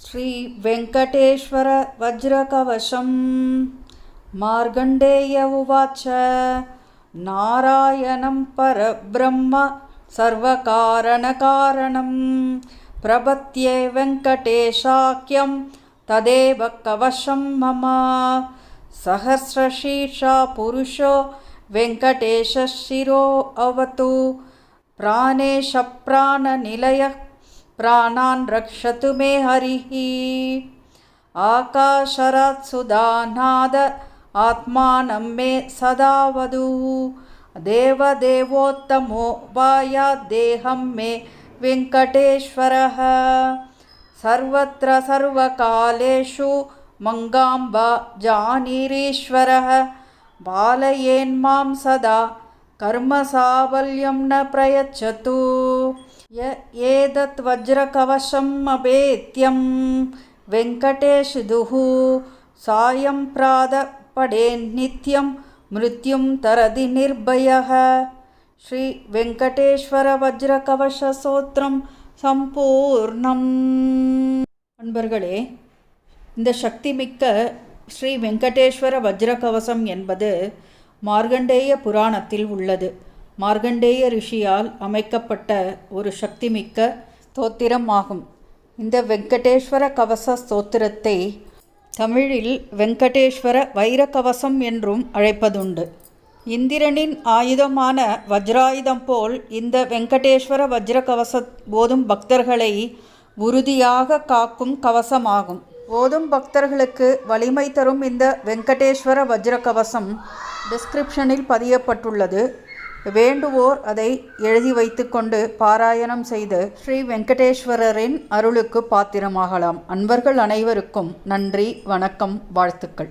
श्रीवेङ्कटेश्वरवज्रकवशं मार्गण्डेय उवाच नारायणं परब्रह्म सर्वकारणकारणं प्रपत्ये वेङ्कटेशाख्यं तदेव कवशं मम। सहस्रशीर्षा पुरुषो वेङ्कटेशशिरो अवतु प्राणेशप्राणनिलयः प्राणान् रक्षतु मे हरिः। आकाशरात् सुधानाद आत्मानं मे सदा वधुः। देवदेवोत्तमो वायाद्देहं मे वेङ्कटेश्वरः। सर्वत्र सर्वकालेषु मङ्गाम्ब जानीरीश्वरः। बालयेन्मां सदा कर्मसावल्यं न प्रयच्छतु य एतत् वज्रकवशम् अपेत्यं वेङ्कटेशुदुः सायं प्रातःपडेन्नित्यं मृत्युं तरति निर्भयः ஸ்ரீ சம்பூர்ணம் அன்பர்களே இந்த சக்திமிக்க ஸ்ரீ வெங்கடேஸ்வர வஜ்ரகவசம் என்பது மார்கண்டேய புராணத்தில் உள்ளது மார்கண்டேய ரிஷியால் அமைக்கப்பட்ட ஒரு சக்திமிக்க ஸ்தோத்திரம் ஆகும் இந்த வெங்கடேஸ்வர கவச ஸ்தோத்திரத்தை தமிழில் வெங்கடேஸ்வர வைரகவசம் என்றும் அழைப்பதுண்டு. இந்திரனின் ஆயுதமான வஜ்ராயுதம் போல் இந்த வெங்கடேஸ்வர வஜ்ர கவச போதும் பக்தர்களை உறுதியாக காக்கும் கவசமாகும். போதும் பக்தர்களுக்கு வலிமை தரும் இந்த வெங்கடேஸ்வர வஜ்ர கவசம் டிஸ்கிரிப்ஷனில் பதியப்பட்டுள்ளது. வேண்டுவோர் அதை எழுதி வைத்துக்கொண்டு பாராயணம் செய்து ஸ்ரீ வெங்கடேஸ்வரரின் அருளுக்கு பாத்திரமாகலாம். அன்பர்கள் அனைவருக்கும் நன்றி வணக்கம் வாழ்த்துக்கள்.